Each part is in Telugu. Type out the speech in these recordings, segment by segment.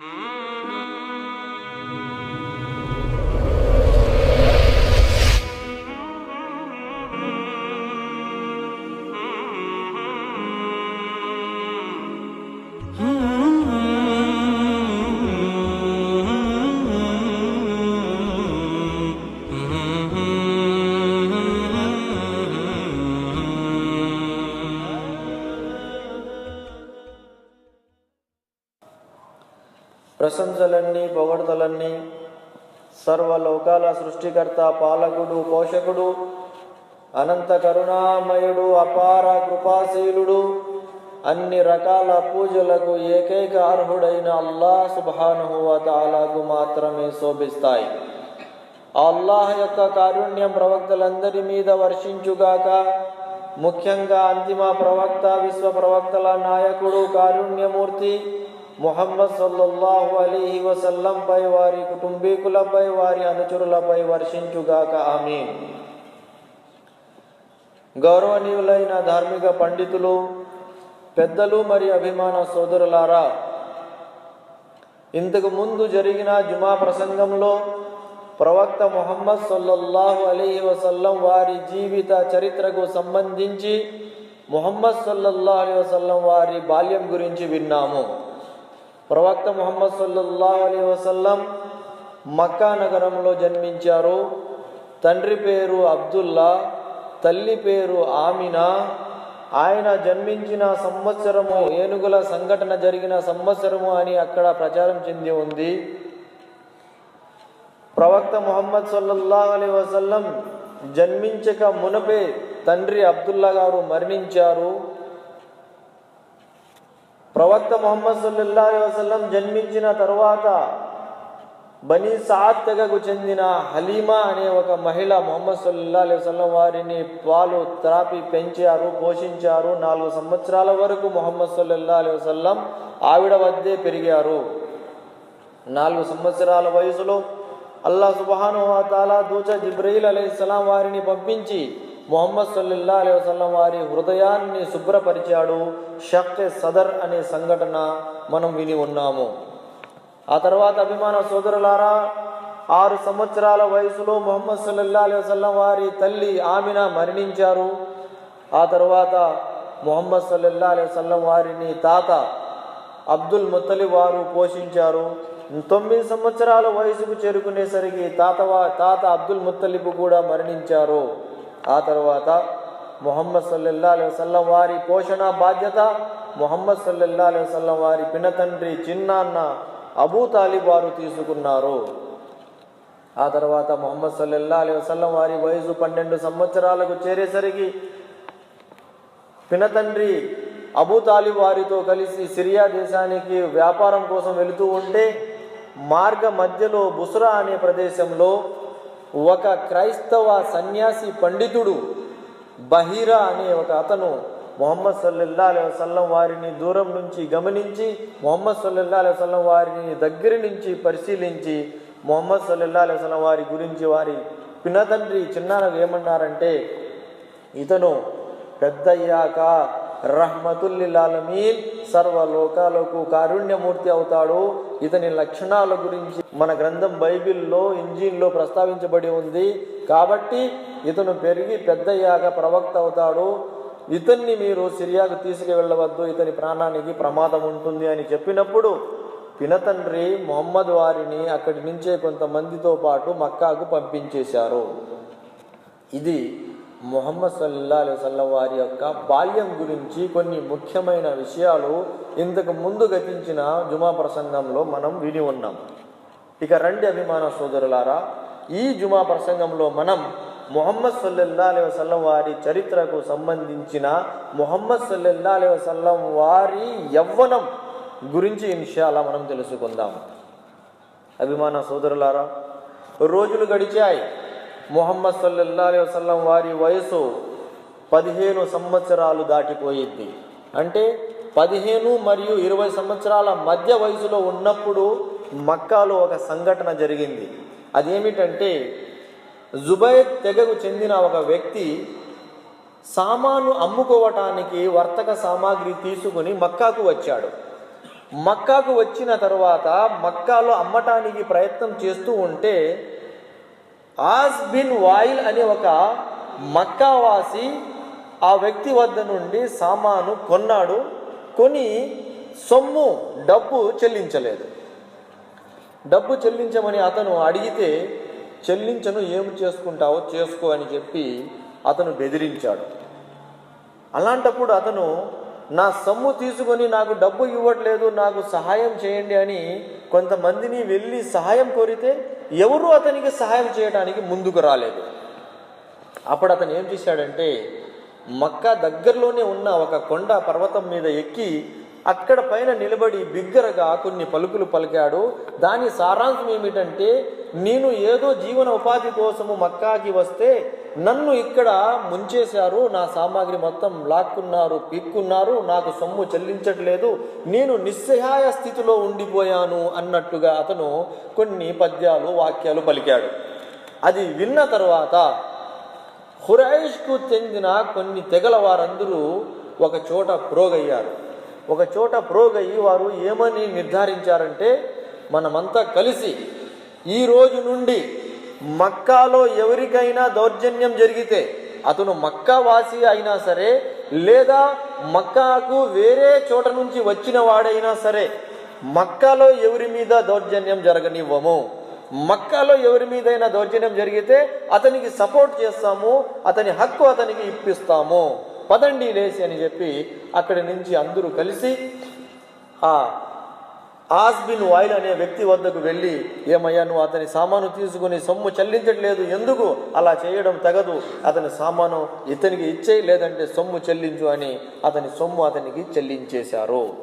Mm. ప్రశంసలన్నీ పొగడతలన్నీ సర్వలోకాల సృష్టికర్త పాలకుడు పోషకుడు అనంత కరుణామయుడు అపార కృపాశీలుడు అన్ని రకాల పూజలకు ఏకైక అర్హుడైన అల్లా సుబ్హానహు మాత్రమే శోభిస్తాయి. అల్లాహ్ యొక్క కారుణ్యం ప్రవక్తలందరి మీద వర్షించుగాక ముఖ్యంగా అంతిమ ప్రవక్త విశ్వ ప్రవక్తల నాయకుడు కారుణ్యమూర్తి ముహమ్మద్ సల్లల్లాహు అలీహి వసల్లంపై వారి కుటుంబీకులపై వారి అనుచరులపై వర్షించుగాక. ఆమె గౌరవనీయులైన ధార్మిక పండితులు పెద్దలు మరియు అభిమాన సోదరులారా ఇంతకు ముందు జరిగిన జుమా ప్రసంగంలో ప్రవక్త ముహమ్మద్ సల్లల్లాహు అలీహి వసల్లం వారి జీవిత చరిత్రకు సంబంధించి ముహమ్మద్ సల్లల్లాహు అలీ వసల్లం వారి బాల్యం గురించి విన్నాము. ప్రవక్త ముహమ్మద్ సల్లల్లాహు అలీ వసల్లం మక్కా నగరంలో జన్మించారు. తండ్రి పేరు అబ్దుల్లా తల్లి పేరు ఆమినా. ఆయన జన్మించిన సంవత్సరము ఏనుగుల సంఘటన జరిగిన సంవత్సరము అని అక్కడ ప్రచారం చెంది ఉంది. ప్రవక్త ముహమ్మద్ సల్లల్లాహు అలీ వసల్లం జన్మించక మునపే తండ్రి అబ్దుల్లా గారు మరణించారు. ప్రవక్త మొహమ్మద్ సల్లల్లా వసల్లం జన్మించిన తరువాత బనీ సాద్ తెగకు చెందిన హలీమా అనే ఒక మహిళ మొహమ్మద్ సుల్లా వసల్లం వారిని పాలు త్రాపి పెంచారు పోషించారు. నాలుగు సంవత్సరాల వరకు మొహమ్మద్ సుల్లా అలీ వసల్లం ఆవిడ వద్దే పెరిగారు. నాలుగు సంవత్సరాల వయసులో అల్లా సుబహాను తాలా దూచ జిబ్రయిల్ అలైహిస్సలాం వారిని పంపించి మొహమ్మద్ సల్లిల్లా అలీ వసలం వారి హృదయాన్ని శుభ్రపరిచాడు. షక్ సదర్ అనే సంఘటన మనం విని ఉన్నాము. ఆ తర్వాత అభిమాన సోదరులారా ఆరు సంవత్సరాల వయసులో మొహమ్మద్ సల్లల్లా అలీ వసలం వారి తల్లి ఆమెన మరణించారు. ఆ తర్వాత మొహమ్మద్ సల్లల్లా అలీ వసలం వారిని తాత అబ్దుల్ ముత్తలి వారు పోషించారు. తొమ్మిది సంవత్సరాల వయసుకు చేరుకునేసరికి తాత తాత అబ్దుల్ ముత్తలిబ్ కూడా మరణించారు. ఆ తర్వాత మొహమ్మద్ సల్లల్లా అలైహి వసల్లం వారి పోషణ బాధ్యత మొహమ్మద్ సల్లల్లా అలైహి వసల్లం వారి పినతండ్రి చిన్నాన్న అబూ తాలిబ్ వారు తీసుకున్నారు. ఆ తర్వాత మొహమ్మద్ సల్లల్లా అలైహి వసల్లం వారి వయసు పన్నెండు సంవత్సరాలకు చేరేసరికి పినతండ్రి అబూ తాలిబ్ వారితో కలిసి సిరియా దేశానికి వ్యాపారం కోసం వెళుతూ ఉంటే మార్గ మధ్యలో బుస్రా అనే ప్రదేశంలో ఒక క్రైస్తవ సన్యాసి పండితుడు బహీరా అనే ఒక అతను మొహమ్మద్ సల్లల్లా అలై వసల్లం వారిని దూరం నుంచి గమనించి మొహమ్మద్ సల్లల్లా అలై వసల్లం వారిని దగ్గర నుంచి పరిశీలించి మొహమ్మద్ సల్లల్లా అలై వసల్లం వారి గురించి వారి పినతండ్రి చిన్నాన్నకు ఏమన్నారంటే ఇతను పెద్దయ్యాక రహ్మతుల్లిలాలమీన్ సర్వలోకాలకు కారుణ్యమూర్తి అవుతాడు ఇతని లక్షణాల గురించి మన గ్రంథం బైబిల్లో ఇంజిన్లో ప్రస్తావించబడి ఉంది. కాబట్టి ఇతను పెరిగి పెద్దయ్యాక ప్రవక్త అవుతాడు. ఇతన్ని మీరు సిరియాకు తీసుకువెళ్ళవద్దు. ఇతని ప్రాణానికి ప్రమాదం ఉంటుంది అని చెప్పినప్పుడు పినతండ్రి మొహమ్మద్ వారిని అక్కడి నుంచే కొంతమందితో పాటు మక్కాకు పంపించేశారు. ఇది మొహమ్మద్ సల్లా అలైహి వారి యొక్క బాల్యం గురించి కొన్ని ముఖ్యమైన విషయాలు ఇంతకు ముందు గతించిన జుమా ప్రసంగంలో మనం విని ఉన్నాం. ఇక రండి అభిమాన సోదరులారా ఈ జుమా ప్రసంగంలో మనం మొహమ్మద్ సల్లల్లా అలైహి వసల్లం వారి చరిత్రకు సంబంధించిన మొహమ్మద్ సల్లల్లా అలైహి వసల్లం వారి యవ్వనం గురించి ఇన్షాలా మనం తెలుసుకుందాం. అభిమాన సోదరులారా రోజులు గడిచాయి. మొహమ్మద్ సల్లల్లా వసల్లం వారి వయసు పదిహేను సంవత్సరాలు దాటిపోయింది అంటే పదిహేను మరియు ఇరవై సంవత్సరాల మధ్య వయసులో ఉన్నప్పుడు మక్కాలో ఒక సంఘటన జరిగింది. అదేమిటంటే జుబైర్ తెగకు చెందిన ఒక వ్యక్తి సామాను అమ్ముకోవటానికి వర్తక సామాగ్రి తీసుకుని మక్కాకు వచ్చాడు. మక్కాకు వచ్చిన తర్వాత మక్కాలో అమ్మటానికి ప్రయత్నం చేస్తూ ఉంటే ఆస్ బిన్ వాయిల్ అనే ఒక మక్కావాసి ఆ వ్యక్తి వద్ద నుండి సామాను కొన్నాడు కొని సొమ్ము డబ్బు చెల్లించలేదు. డబ్బు చెల్లించమని అతను అడిగితే చెల్లించను ఏమి చేసుకుంటావో చేసుకో అని చెప్పి అతను బెదిరించాడు. అలాంటప్పుడు అతను నా సొమ్ము తీసుకొని నాకు డబ్బు ఇవ్వట్లేదు నాకు సహాయం చేయండి అని కొంతమందిని వెళ్ళి సహాయం కోరితే ఎవరు అతనికి సహాయం చేయడానికి ముందుకు రాలేదు. అప్పుడు అతను ఏం చేశాడంటే మక్కా దగ్గరలోనే ఉన్న ఒక కొండ పర్వతం మీద ఎక్కి అక్కడ పైన నిలబడి బిగ్గరగా కొన్ని పలుకులు పలికాడు. దాని సారాంశం ఏమిటంటే నేను ఏదో జీవన ఉపాధి కోసము మక్కాకి వస్తే నన్ను ఇక్కడ ముంచేశారు. నా సామాగ్రి మొత్తం లాక్కున్నారు పీక్కున్నారు. నాకు సొమ్ము చెల్లించట్లేదు. నేను నిస్సహాయ స్థితిలో ఉండిపోయాను అన్నట్టుగా అతను కొన్ని పద్యాలు వాక్యాలు పలికాడు. అది విన్న తర్వాత హురైష్కు చెందిన కొన్ని తెగల వారందరూ ఒక చోట ప్రోగయ్యారు. ఒక చోట ప్రోగయ్యి వారు ఏమని నిర్ధారించారంటే మనమంతా కలిసి ఈ రోజు నుండి మక్కాలో ఎవరికైనా దౌర్జన్యం జరిగితే అతను మక్కా వాసి అయినా సరే లేదా మక్కాకు వేరే చోట నుంచి వచ్చిన వాడైనా సరే మక్కాలో ఎవరి మీద దౌర్జన్యం జరగనివ్వము. మక్కాలో ఎవరి మీదైనా దౌర్జన్యం జరిగితే అతనికి సపోర్ట్ చేస్తాము అతని హక్కు అతనికి ఇప్పిస్తాము. పదండి లేసి అని చెప్పి అక్కడి నుంచి అందరూ కలిసి ఆ ఆస్బిన్ వాయిల్ అనే వ్యక్తి వద్దకు వెళ్ళి ఏమయ్యా నువ్వు అతని సామాను తీసుకుని సొమ్ము చెల్లించట్లేదు ఎందుకు అలా చేయడం తగదు? అతని సామాను ఇతనికి ఇచ్చేయి లేదంటే సొమ్ము చెల్లించు అని అతని సొమ్ము అతనికి చెల్లించేశారు.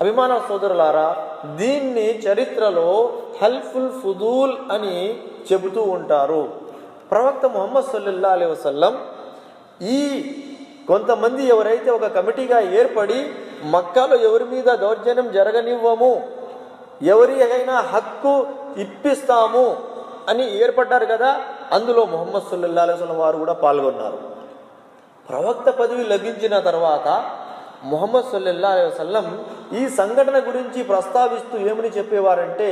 అభిమాన సోదరులారా దీన్ని చరిత్రలో హెల్ప్ఫుల్ ఫుదూల్ అని చెబుతూ ఉంటారు. ప్రవక్త ముహమ్మద్ సల్లల్లా అలై వసల్లం ఈ కొంతమంది ఎవరైతే ఒక కమిటీగా ఏర్పడి మక్కాలో ఎవరి మీద దౌర్జన్యం జరగనివ్వము ఎవరికైనా హక్కు ఇప్పిస్తాము అని ఏర్పడ్డారు కదా అందులో మొహమ్మద్ సుల్లా అలైహి వారు కూడా పాల్గొన్నారు. ప్రవక్త పదవి లభించిన తర్వాత మొహమ్మద్ సుల్లా అలైహి ఈ సంఘటన గురించి ప్రస్తావిస్తూ ఏమని చెప్పేవారంటే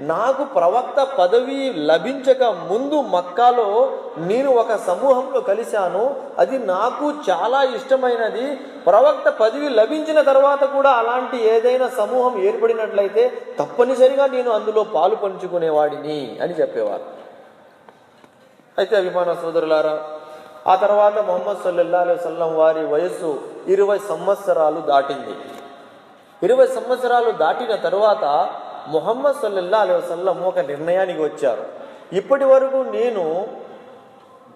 నాకు ప్రవక్త పదవి లభించక ముందు మక్కాలో నేను ఒక సమూహంలో కలిశాను. అది నాకు చాలా ఇష్టమైనది. ప్రవక్త పదవి లభించిన తర్వాత కూడా అలాంటి ఏదైనా సమూహం ఏర్పడినట్లయితే తప్పనిసరిగా నేను అందులో పాలు పంచుకునేవాడిని అని చెప్పేవారు. అయితే అభిమాన సోదరులారా ఆ తర్వాత మొహమ్మద్ సల్లల్లా అలైహి వసల్లం వారి వయస్సు ఇరవై సంవత్సరాలు దాటింది. ఇరవై సంవత్సరాలు దాటిన తరువాత మొహమ్మద్ సల్లల్లా అలైహి వసల్లం ఒక నిర్ణయానికి వచ్చారు. ఇప్పటి వరకు నేను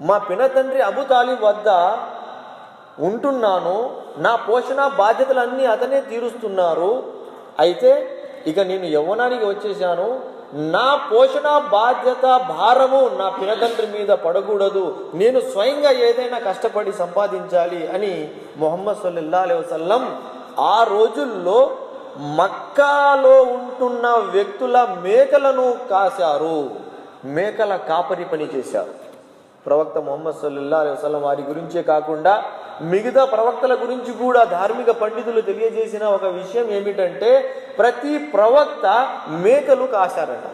మా పినతండ్రి అబు తాలిబ్ వద్ద ఉంటున్నాను. నా పోషణ బాధ్యతలన్నీ అతనే తీరుస్తున్నారు. అయితే ఇక నేను యవ్వనానికి వచ్చేసాను. నా పోషణ బాధ్యత భారము నా పినతండ్రి మీద పడకూడదు. నేను స్వయంగా ఏదైనా కష్టపడి సంపాదించాలి అని మొహమ్మద్ సల్లల్లా అలైహి వసల్లం ఆ రోజుల్లో మక్కాలో ఉంటున్న వ్యక్తుల మేకలను కాశారు. మేకల కాపరి పని చేశారు. ప్రవక్త మొహమ్మద్ సల్లుల్లా అలైహి వసలం వారి గురించే కాకుండా మిగతా ప్రవక్తల గురించి కూడా ధార్మిక పండితులు తెలియజేసిన ఒక విషయం ఏమిటంటే ప్రతి ప్రవక్త మేకలు కాశారట.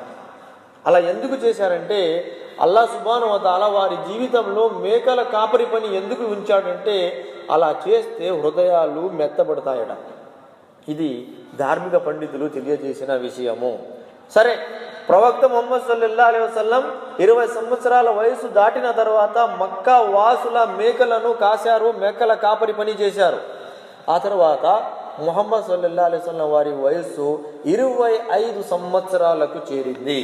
అలా ఎందుకు చేశారంటే అల్లా సుబాను వతాల వారి జీవితంలో మేకల కాపరి పని ఎందుకు ఉంచాడంటే అలా చేస్తే హృదయాలు మెత్తబడతాయట. ఇది ధార్మిక పండితులు తెలియజేసిన విషయము. సరే ప్రవక్త మొహమ్మద్ సల్లల్లా అలీ వసల్లం ఇరవై సంవత్సరాల వయసు దాటిన తర్వాత మక్కా వాసుల మేకలను కాశారు మేకల కాపరి పని చేశారు. ఆ తర్వాత మొహమ్మద్ సల్లల్లా అలీ వసల్లం వారి వయస్సు ఇరవై ఐదు సంవత్సరాలకు చేరింది.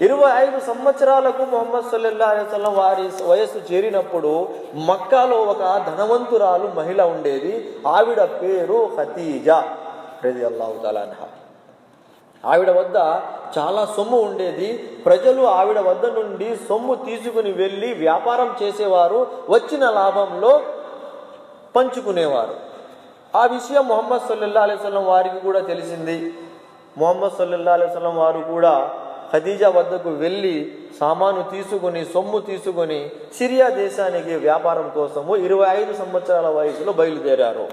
ఇరవై ఐదు సంవత్సరాలకు మొహమ్మద్ సల్లల్లా అలీ వసల్లం వారి వయస్సు చేరినప్పుడు మక్కాలో ఒక ధనవంతురాలు మహిళ ఉండేది ఆవిడ పేరు ఖతీజా. రది అల్లాహు ఆవిడ వద్ద చాలా సొమ్ము ఉండేది. ప్రజలు ఆవిడ వద్ద నుండి సొమ్ము తీసుకుని వెళ్ళి వ్యాపారం చేసేవారు. వచ్చిన లాభంలో పంచుకునేవారు. ఆ విషయం మొహమ్మద్ సల్లల్లా అలైవలం వారికి కూడా తెలిసింది. మొహమ్మద్ సల్లల్లా అలైవలం వారు కూడా ఖదీజా వద్దకు వెళ్ళి సామాను తీసుకుని సొమ్ము తీసుకొని సిరియా దేశానికి వ్యాపారం కోసము ఇరవై ఐదు సంవత్సరాల వయసులో బయలుదేరారు.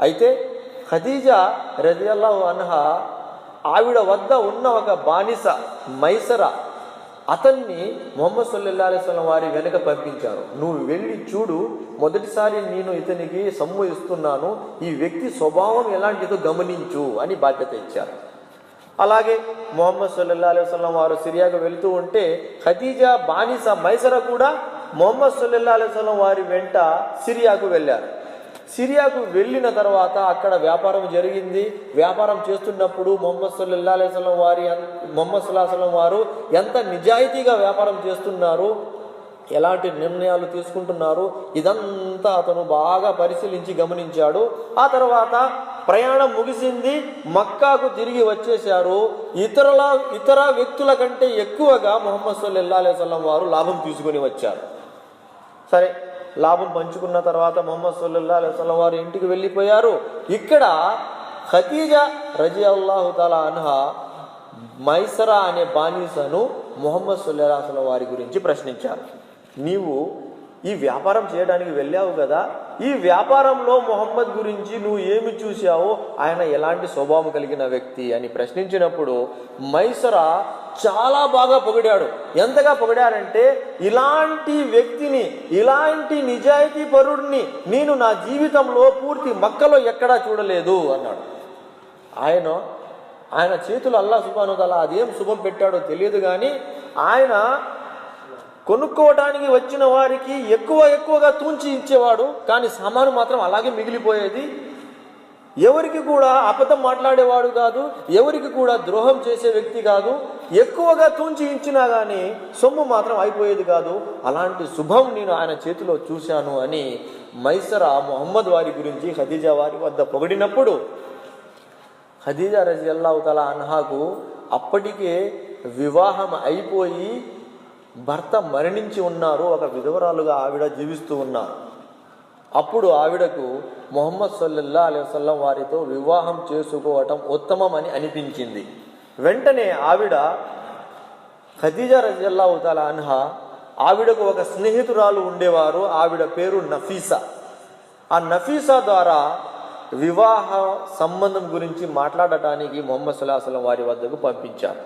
అయితే ఖదీజా రజియల్లాహు అన్హా ఆవిడ వద్ద ఉన్న ఒక బానిస మైసర అతన్ని మొహమ్మద్ సల్లల్లా అలైస్లం వారి వెనుక పంపించారు. నువ్వు వెళ్ళి చూడు మొదటిసారి నేను ఇతనికి సమ్ము ఇస్తున్నాను ఈ వ్యక్తి స్వభావం ఎలాంటిదో గమనించు అని బాధ్యత ఇచ్చారు. అలాగే మొహమ్మద్ సల్లల్లా అలైవలం వారు సిరియాకు వెళుతూ ఉంటే ఖదీజా బానిస మైసర కూడా మొహమ్మద్ సల్లల్లా అలైవలం వారి వెంట సిరియాకు వెళ్ళారు. సిరియాకు వెళ్ళిన తర్వాత అక్కడ వ్యాపారం జరిగింది. వ్యాపారం చేస్తున్నప్పుడు మొహమ్మద్ సుల్లా అలైస్లం వారి మొహమ్మద్ సుల్లాహలం వారు ఎంత నిజాయితీగా వ్యాపారం చేస్తున్నారు ఎలాంటి నిర్ణయాలు తీసుకుంటున్నారు ఇదంతా అతను బాగా పరిశీలించి గమనించాడు. ఆ తర్వాత ప్రయాణం ముగిసింది. మక్కాకు తిరిగి వచ్చేశారు. ఇతరుల ఇతర వ్యక్తుల కంటే ఎక్కువగా మొహమ్మద్ సల్లల్లా అలైవల్లం వారు లాభం తీసుకొని వచ్చారు. సరే లాభం పంచుకున్న తర్వాత మొహమ్మద్ సల్లల్లా అలైవల్లం వారు ఇంటికి వెళ్ళిపోయారు. ఇక్కడ ఖతీజా రజీ అల్లాహు తలా అన్హా మైసరా అనే బానిసను మొహమ్మద్ సల్లాహం వారి గురించి ప్రశ్నించారు. నీవు ఈ వ్యాపారం చేయడానికి వెళ్ళావు కదా? ఈ వ్యాపారంలో మొహమ్మద్ గురించి నువ్వు ఏమి చూసావో ఆయన ఎలాంటి స్వభావం కలిగిన వ్యక్తి అని ప్రశ్నించినప్పుడు మైసరా చాలా బాగా పొగిడాడు. ఎంతగా పొగిడారంటే ఇలాంటి వ్యక్తిని ఇలాంటి నిజాయితీ పరుడిని నేను నా జీవితంలో పూర్తి మక్కలో ఎక్కడా చూడలేదు అన్నాడు. ఆయన ఆయన చేతులు అల్లా సుబాను తల అదేం శుభం పెట్టాడో తెలియదు కానీ ఆయన కొనుక్కోవడానికి వచ్చిన వారికి ఎక్కువ ఎక్కువగా తూంచి ఇచ్చేవాడు కానీ సామాను మాత్రం అలాగే మిగిలిపోయేది. ఎవరికి కూడా అబద్ధం మాట్లాడేవాడు కాదు ఎవరికి కూడా ద్రోహం చేసే వ్యక్తి కాదు. ఎక్కువగా తూంచి ఇచ్చినా కానీ సొమ్ము మాత్రం అయిపోయేది కాదు. అలాంటి శుభం నేను ఆయన చేతిలో చూశాను అని మైసరా మొహమ్మద్ వారి గురించి ఖదీజా వారి వద్ద పొగిడినప్పుడు ఖదీజా రజి తల అన్హాకు అప్పటికే వివాహం అయిపోయి భర్త మరణించి ఉన్నారు. ఒక విధవరాలుగా ఆవిడ జీవిస్తూ ఉన్నారు. అప్పుడు ఆవిడకు మొహమ్మద్ సల్లల్లా అలైహి వసల్లం వారితో వివాహం చేసుకోవటం ఉత్తమం అని అనిపించింది. వెంటనే ఆవిడ ఖదీజా రజల్లా ఉతాల అన్హా ఆవిడకు ఒక స్నేహితురాలు ఉండేవారు ఆవిడ పేరు నఫీసా. ఆ నఫీసా ద్వారా వివాహ సంబంధం గురించి మాట్లాడటానికి మొహమ్మద్ సుల్లాహసలం వారి వద్దకు పంపించారు.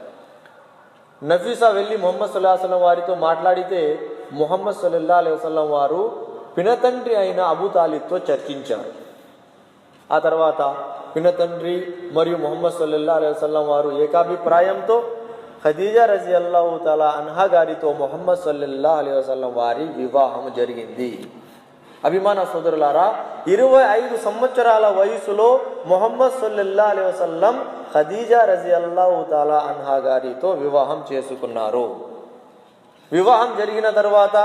నఫీసా వెళ్ళి మొహమ్మద్ సుల్లాహసలం వారితో మాట్లాడితే మొహమ్మద్ సల్లల్లా అలైహి వసల్లం వారు పినతండ్రి అయిన అబూ చర్చించారు. ఆ తర్వాత పినతండ్రి మరియు మొహమ్మద్ సల్లల్లా అలైహి వసల్లం వారు ఏకాభిప్రాయంతో ఖదీజా రజీ అల్లాహు తలా అన్హా గారితో మొహమ్మద్ సల్లల్లా అలైహి వసల్లం వారి వివాహం జరిగింది. అభిమాన సోదరులారా ఇరవై ఐదు సంవత్సరాల వయసులో మొహమ్మద్ సల్లల్లా అలైహి వసల్లం ఖదీజా రజీ అల్లాహు తాలా అన్హా గారితో వివాహం చేసుకున్నారు. వివాహం జరిగిన తర్వాత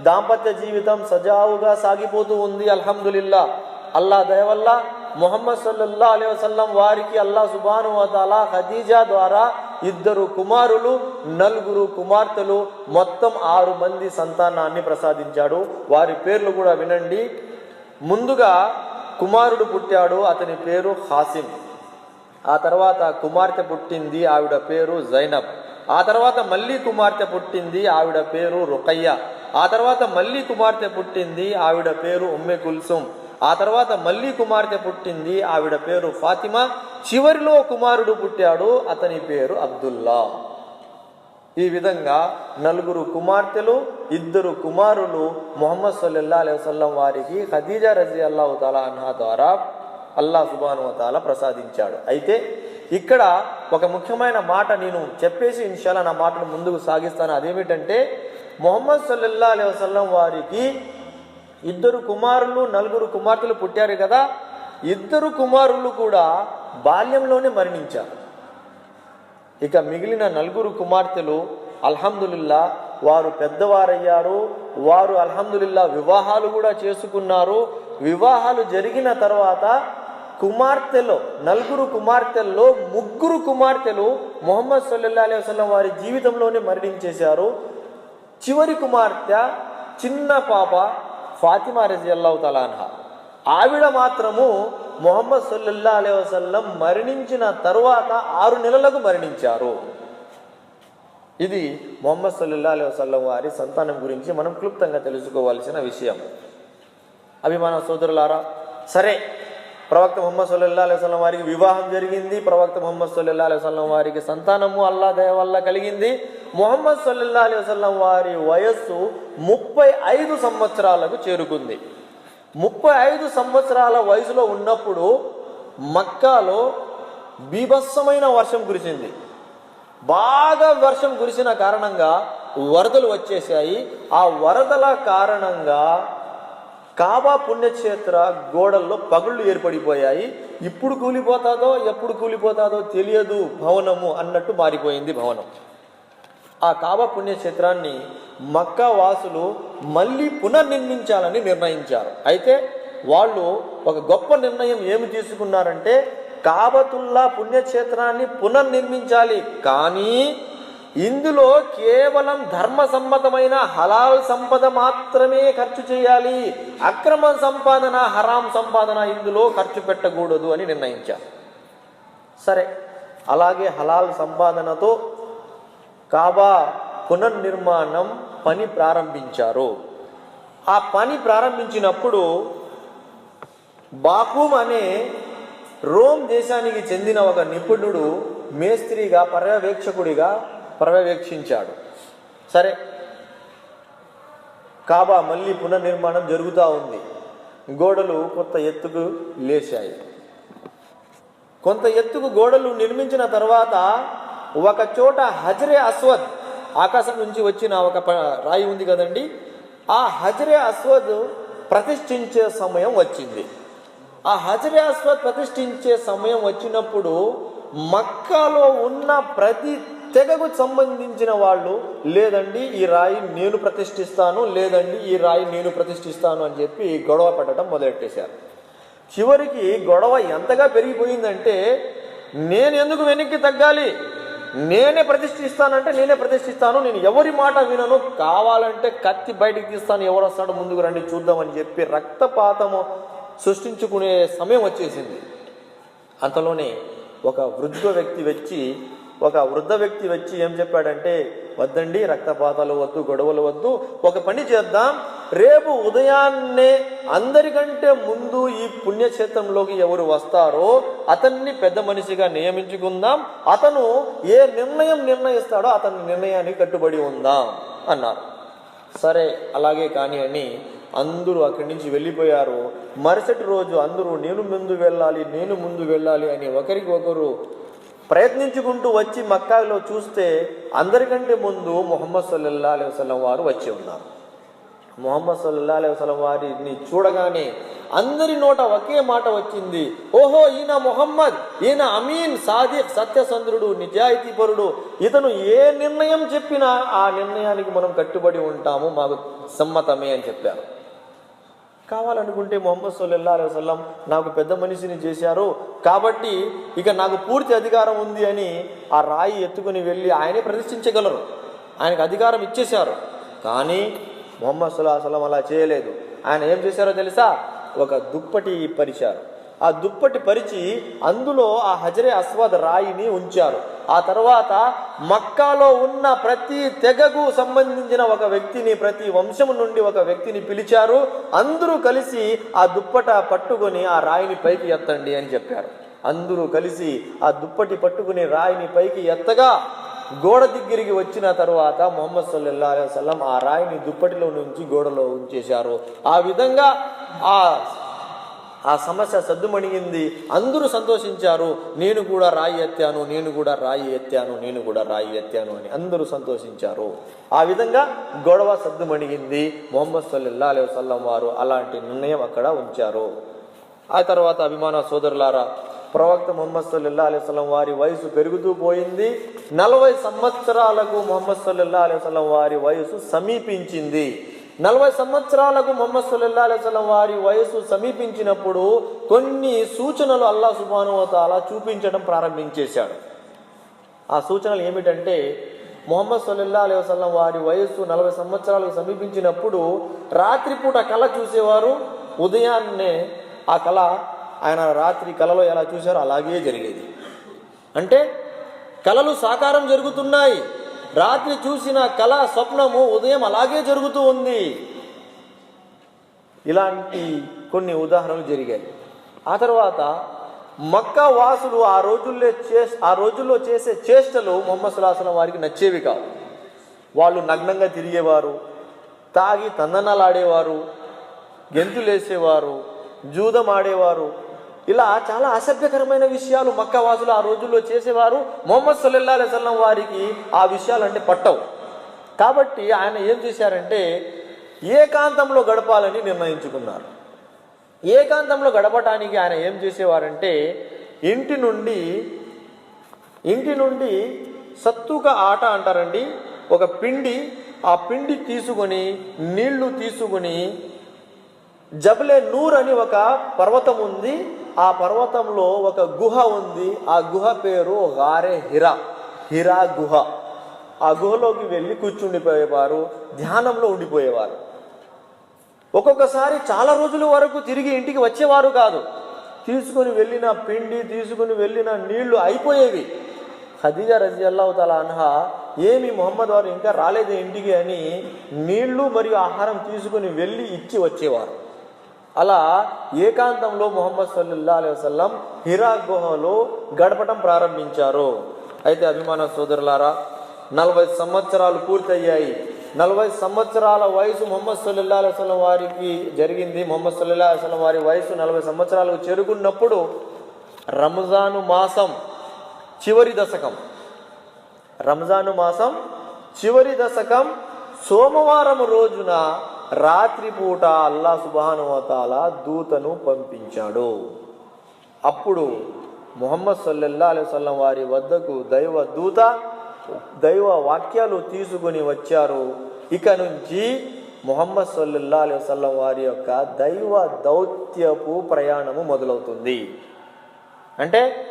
దాంపత్య జీవితం సజావుగా సాగిపోతూ ఉంది అల్హమ్దులిల్లా. అల్లా దయవల్ల మొహమ్మద్ సల్లల్లా అలీ వసల్లం వారికి అల్లా సుబాను వతాలా ఖదీజా ద్వారా ఇద్దరు కుమారులు నలుగురు కుమార్తెలు మొత్తం ఆరు మంది సంతానాన్ని ప్రసాదించాడు. వారి పేర్లు కూడా వినండి. ముందుగా కుమారుడు పుట్టాడు అతని పేరు హాసిం ఆ తర్వాత కుమార్తె పుట్టింది ఆవిడ పేరు జైనబ్. ఆ తర్వాత మళ్ళీ కుమార్తె పుట్టింది ఆవిడ పేరు రుకయ్య. ఆ తర్వాత మళ్ళీ కుమార్తె పుట్టింది ఆవిడ పేరు ఉమ్మె కుల్సుం ఆ తర్వాత మళ్ళీ కుమార్తె పుట్టింది ఆవిడ పేరు ఫాతిమా. చివరిలో కుమారుడు పుట్టాడు అతని పేరు అబ్దుల్లా. ఈ విధంగా నలుగురు కుమార్తెలు ఇద్దరు కుమారులు మొహమ్మద్ సల్లల్లా అలై వసల్లం వారికి ఖదీజా రజీ అల్లాహు తాలా అన్హా ద్వారా అల్లా సుబాను తాలా ప్రసాదించాడు. అయితే ఇక్కడ ఒక ముఖ్యమైన మాట నేను చెప్పేసి ఇన్షాల్లా నా మాటను ముందుకు సాగిస్తాను. అదేమిటంటే మొహమ్మద్ సల్లల్లా అలైహి వసల్లం వారికి ఇద్దరు కుమారులు నలుగురు కుమార్తెలు పుట్టారు కదా. ఇద్దరు కుమారులు కూడా బాల్యంలోనే మరణించారు. ఇక మిగిలిన నలుగురు కుమార్తెలు అల్హమ్దుల్లా వారు పెద్దవారయ్యారు. వారు అల్హమ్దుల్లా వివాహాలు కూడా చేసుకున్నారు. వివాహాలు జరిగిన తర్వాత కుమార్తెలో నలుగురు కుమార్తెల్లో ముగ్గురు కుమార్తెలు మొహమ్మద్ సల్లల్లా అలైహి వసల్లం వారి జీవితంలోనే మరణించేశారు. చివరి కుమార్తె చిన్న పాప ఫాతిమా రజి అల్లాహు తలాన్హా ఆవిడ మాత్రము మొహమ్మద్ సల్లల్లా అలైహి వసల్లం మరణించిన తరువాత ఆరు నెలలకు మరణించారు. ఇది మొహమ్మద్ సల్లల్లా అలైహి వసల్లం వారి సంతానం గురించి మనం క్లుప్తంగా తెలుసుకోవాల్సిన విషయం. అభిమాన సోదరులారా సరే ప్రవక్త ముహమ్మద్ సల్లల్లా అలైవలం వారికి వివాహం జరిగింది. ప్రవక్త ముహమ్మద్ సల్లల్లా అలైవలం వారికి సంతానము అల్లా దయ వల్ల కలిగింది. ముహమ్మద్ సల్లల్లా అలైవల్లం వారి వయస్సు ముప్పై ఐదు సంవత్సరాలకు చేరుకుంది. ముప్పై ఐదు సంవత్సరాల వయసులో ఉన్నప్పుడు మక్కాలో బీభత్సమైన వర్షం కురిసింది. బాగా వర్షం కురిసిన కారణంగా వరదలు వచ్చేసాయి ఆ వరదల కారణంగా కాబా పుణ్యక్షేత్ర గోడల్లో పగుళ్ళు ఏర్పడిపోయాయి. ఇప్పుడు కూలిపోతాదో ఎప్పుడు కూలిపోతాదో తెలియదు భవనము అన్నట్టు మారిపోయింది భవనం. ఆ కాబా పుణ్యక్షేత్రాన్ని మక్కా వాసులు మళ్ళీ పునర్నిర్మించాలని నిర్ణయించారు. అయితే వాళ్ళు ఒక గొప్ప నిర్ణయం ఏమి తీసుకున్నారంటే కాబతుల్లా పుణ్యక్షేత్రాన్ని పునర్నిర్మించాలి. కానీ ఇందులో కేవలం ధర్మ సమ్మతమైన హలాల్ సంపద మాత్రమే ఖర్చు చేయాలి. అక్రమ సంపాదన హరాం సంపాదన ఇందులో ఖర్చు పెట్టకూడదు అని నిర్ణయించారు. సరే అలాగే హలాల్ సంపాదనతో కాబా పునర్నిర్మాణం పని ప్రారంభించారు. ఆ పని ప్రారంభించినప్పుడు బాకూమ్ అనే రోమ్ దేశానికి చెందిన ఒక నిపుణుడు మేస్త్రిగా పర్యవేక్షకుడిగా పర్యవేక్షించాడు సరే. కాబా మళ్ళీ పునర్నిర్మాణం జరుగుతూ ఉంది. గోడలు కొత్త ఎత్తుకు లేచాయి కొంత ఎత్తుకు గోడలు నిర్మించిన తర్వాత ఒక చోట హజరే అస్వద్ ఆకాశం నుంచి వచ్చిన ఒక రాయి ఉంది కదండి. ఆ హజరే అస్వద్ ప్రతిష్ఠించే సమయం వచ్చింది. ఆ హజరే అస్వద్ ప్రతిష్ఠించే సమయం వచ్చినప్పుడు మక్కాలో ఉన్న ప్రతి తెగకు సంబంధించిన వాళ్ళు లేదండి ఈ రాయి నేను ప్రతిష్ఠిస్తాను లేదండి ఈ రాయి నేను ప్రతిష్ఠిస్తాను అని చెప్పి గొడవ పెట్టడం మొదలెట్టేశారు. చివరికి గొడవ ఎంతగా పెరిగిపోయిందంటే నేను ఎందుకు వెనక్కి తగ్గాలి? నేనే ప్రతిష్ఠిస్తానంటే నేనే ప్రతిష్ఠిస్తాను నేను ఎవరి మాట వినను కావాలంటే కత్తి బయటికి తీస్తాను ఎవరు వస్తాడో ముందుకు రండి చూద్దామని చెప్పి రక్తపాతము సృష్టించుకునే సమయం వచ్చేసింది. అంతలోనే ఒక వృద్ధ వ్యక్తి వచ్చి ఒక వృద్ధ వ్యక్తి వచ్చి ఏం చెప్పాడంటే వద్దండి రక్తపాతాలు వద్దు గొడవలు వద్దు ఒక పని చేద్దాం. రేపు ఉదయాన్నే అందరికంటే ముందు ఈ పుణ్యక్షేత్రంలోకి ఎవరు వస్తారో అతన్ని పెద్ద మనిషిగా నియమించుకుందాం. అతను ఏ నిర్ణయం నిర్ణయిస్తాడో అతని నిర్ణయానికి కట్టుబడి ఉందాం అన్నారు. సరే అలాగే కానీ అని అందరూ అక్కడి నుంచి వెళ్ళిపోయారు. మరుసటి రోజు అందరూ నేను ముందు వెళ్ళాలి నేను ముందు వెళ్ళాలి అని ఒకరికి ఒకరు ప్రయత్నించుకుంటూ వచ్చి మక్కాలో చూస్తే అందరికంటే ముందు మొహమ్మద్ సల్లల్లా అలైహి వసలం వారు వచ్చి ఉన్నారు. మొహమ్మద్ సల్లల్లా అలైహి వసలం వారిని చూడగానే అందరి నోట ఒకే మాట వచ్చింది. ఓహో ఈయన మొహమ్మద్ ఈయన అమీన్ సాదిక్ సత్యసంద్రుడు నిజాయితీపరుడు. ఇతను ఏ నిర్ణయం చెప్పినా ఆ నిర్ణయానికి మనం కట్టుబడి ఉంటాము మాకు సమ్మతమే అని చెప్పారు. కావాలనుకుంటే మొహమ్మద్ సల్లల్లా అలైహి వసల్లం నాకు పెద్ద మనిషిని చేశారు. కాబట్టి ఇక నాకు పూర్తి అధికారం ఉంది అని ఆ రాయి ఎత్తుకుని వెళ్ళి ఆయనే ప్రతిష్ఠించగలరు. ఆయనకు అధికారం ఇచ్చేశారు. కానీ మొహమ్మద్ సల్లాహ్ వసల్లం అలా చేయలేదు. ఆయన ఏం చేశారో తెలుసా? ఒక దుప్పటి పరిచారు. ఆ దుప్పటి పరిచి అందులో ఆ హజరే అస్వద్ రాయిని ఉంచారు. ఆ తర్వాత మక్కాలో ఉన్న ప్రతి తెగకు సంబంధించిన ఒక వ్యక్తిని ప్రతి వంశము నుండి ఒక వ్యక్తిని పిలిచారు. అందరూ కలిసి ఆ దుప్పట పట్టుకొని ఆ రాయిని పైకి ఎత్తండి అని చెప్పారు. అందరూ కలిసి ఆ దుప్పటి పట్టుకుని రాయిని పైకి ఎత్తగా గోడ దగ్గరికి వచ్చిన తర్వాత మొహమ్మద్ సల్లల్లా అలైహి ఆ రాయిని దుప్పటిలో నుంచి గోడలో ఉంచేశారు. ఆ విధంగా ఆ ఆ సమస్య సద్దుమణిగింది. అందరూ సంతోషించారు. నేను కూడా రాయి ఎత్తాను నేను కూడా రాయి ఎత్తాను నేను కూడా రాయి ఎత్తాను అని అందరూ సంతోషించారు. ఆ విధంగా గొడవ సద్దుమణిగింది. మొహమ్మద్ సల్లా అలైహి వసల్లం వారు అలాంటి నిర్ణయం అక్కడ ఉంచారు. ఆ తర్వాత అభిమాన సోదరులారా ప్రవక్త మొహమ్మద్ సల్లా అలై వసలం వారి వయసు పెరుగుతూ పోయింది. నలభై సంవత్సరాలకు మొహమ్మద్ సల్లా అలే సల్ం వారి వయసు సమీపించింది. నలభై సంవత్సరాలకు మొహమ్మద్ సుల్లా అలైస్లం వారి వయసు సమీపించినప్పుడు కొన్ని సూచనలు అల్లా సుబాను అలా చూపించడం ప్రారంభించేశాడు. ఆ సూచనలు ఏమిటంటే మొహమ్మద్ సల్లల్లా అలై వసలం వారి వయస్సు నలభై సంవత్సరాలకు సమీపించినప్పుడు రాత్రిపూట కళ చూసేవారు. ఉదయాన్నే ఆ కళ ఆయన రాత్రి కళలో ఎలా చూశారో అలాగే జరిగేది. అంటే కళలు సాకారం జరుగుతున్నాయి. రాత్రి చూసిన కళ స్వప్నము ఉదయం అలాగే జరుగుతూ ఉంది. ఇలాంటి కొన్ని ఉదాహరణలు జరిగాయి. ఆ తర్వాత మక్కా వాసులు ఆ రోజుల్లో చే ఆ రోజుల్లో చేసే చేష్టలు మొహమ్మద్ సులాసన వారికి నచ్చేవి కావు. వాళ్ళు నగ్నంగా తిరిగేవారు తాగి తందనాలు ఆడేవారు గెంతులేసేవారు జూదం ఆడేవారు ఇలా చాలా అసభ్యకరమైన విషయాలు మక్కా వాసులు ఆ రోజుల్లో చేసేవారు. మొహమ్మద్ సల్లల్లా అలెసల్లం వారికి ఆ విషయాలు అంటే పట్టవు. కాబట్టి ఆయన ఏం చేశారంటే ఏకాంతంలో గడపాలని నిర్ణయించుకున్నారు. ఏకాంతంలో గడపటానికి ఆయన ఏం చేసేవారంటే ఇంటి నుండి ఇంటి నుండి సత్తుక ఆట అంటారండి. ఒక పిండి ఆ పిండి తీసుకొని నీళ్ళు తీసుకొని జబలే నూర్ అని ఒక పర్వతం ఉంది. ఆ పర్వతంలో ఒక గుహ ఉంది. ఆ గుహ పేరు గారే హిరా. హిరా గుహ. ఆ గుహలోకి వెళ్ళి కూర్చుండిపోయేవారు ధ్యానంలో ఉండిపోయేవారు. ఒక్కొక్కసారి చాలా రోజుల వరకు తిరిగి ఇంటికి వచ్చేవారు కాదు. తీసుకుని వెళ్ళిన పిండి తీసుకుని వెళ్ళిన నీళ్ళు అయిపోయేవి. ఖదీజా రజియల్లాహు తలా అన్హా ఏమి మొహమ్మద్ వారు ఇంకా రాలేదు ఇంటికి అని నీళ్ళు మరియు ఆహారం తీసుకుని వెళ్ళి ఇచ్చి వచ్చేవారు. అలా ఏకాంతంలో మొహమ్మద్ సల్లుల్లా అలైహి వసల్లం హిరా గుహలో గడపటం ప్రారంభించారు. అయితే అభిమాన సోదరులారా నలభై సంవత్సరాలు పూర్తయ్యాయి. నలభై సంవత్సరాల వయసు మొహమ్మద్ సల్లుల్లా అలైహి వారికి జరిగింది. మొహమ్మద్ సల్లుల్లా అలైహి వారి వయసు నలభై సంవత్సరాలకు చేరుకున్నప్పుడు రంజాను మాసం చివరి దశకం. రంజాను మాసం చివరి దశకం సోమవారం రోజున రాత్రిపూట అల్లా సుబానువతాల దూతను పంపించాడు. అప్పుడు ముహమ్మద్ సల్లల్లా అలైవల్లం వారి వద్దకు దైవ దూత దైవ వాక్యాలు తీసుకుని వచ్చారు. ఇక నుంచి ముహమ్మద్ సల్లుల్లా అలైవల్లం వారి యొక్క దైవ దౌత్యపు ప్రయాణము మొదలవుతుంది. అంటే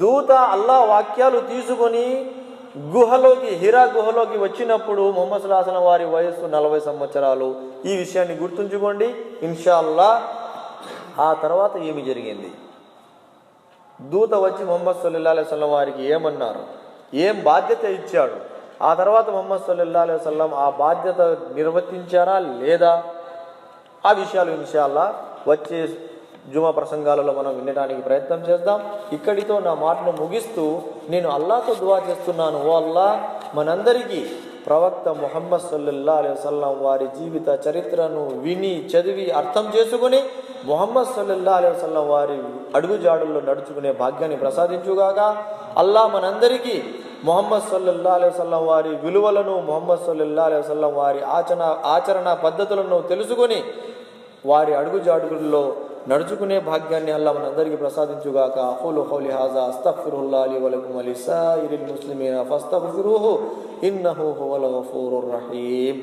దూత అల్లా వాక్యాలు తీసుకొని గుహలోకి హిరా గుహలోకి వచ్చినప్పుడు మొహమ్మద్ సుల్లాహం వారి వయస్సు నలభై సంవత్సరాలు. ఈ విషయాన్ని గుర్తుంచుకోండి. ఇన్షాల్లా ఆ తర్వాత ఏమి జరిగింది? దూత వచ్చి మొహమ్మద్ సల్లల్లా అలైవల్లం వారికి ఏమన్నారు? ఏం బాధ్యత ఇచ్చాడు? ఆ తర్వాత మొహమ్మద్ సల్లల్లా అలైవల్లం ఆ బాధ్యత నిర్వర్తించారా లేదా? ఆ విషయాలు ఇన్షాల్లా వచ్చే జుమా ప్రసంగాలలో మనం వినడానికి ప్రయత్నం చేద్దాం. ఇక్కడితో నా మాటను ముగిస్తూ నేను అల్లాతో దువా చేస్తున్నాను. ఓ అల్లా మనందరికీ ప్రవక్త ముహమ్మద్ సల్లల్లా అలైహి వసల్లం వారి జీవిత చరిత్రను విని చదివి అర్థం చేసుకుని ముహమ్మద్ సల్లల్లా అలి వసల్లం వారి అడుగుజాడుల్లో నడుచుకునే భాగ్యాన్ని ప్రసాదించుగాక అల్లా మనందరికీ మొహమ్మద్ సల్లల్లా అలి వసల్లం వారి విలువలను మొహమ్మద్ సల్లల్లా అలైహి వసల్లం వారి ఆచరణ ఆచరణ పద్ధతులను తెలుసుకొని వారి అడుగుజాడుగుల్లో నడుచుకునే భాగ్యాన్ని అల్లా మనందరికీ ప్రసాదించుగాక అఖులు ఖౌలి హాజా అస్తగ్ఫిరుల్లాహి లీ వలకుం వలిసాయిరిల్ ముస్లిమీన ఫస్తగ్ఫిరుహు ఇన్నహు హువల్ గఫూరుర్ రహీం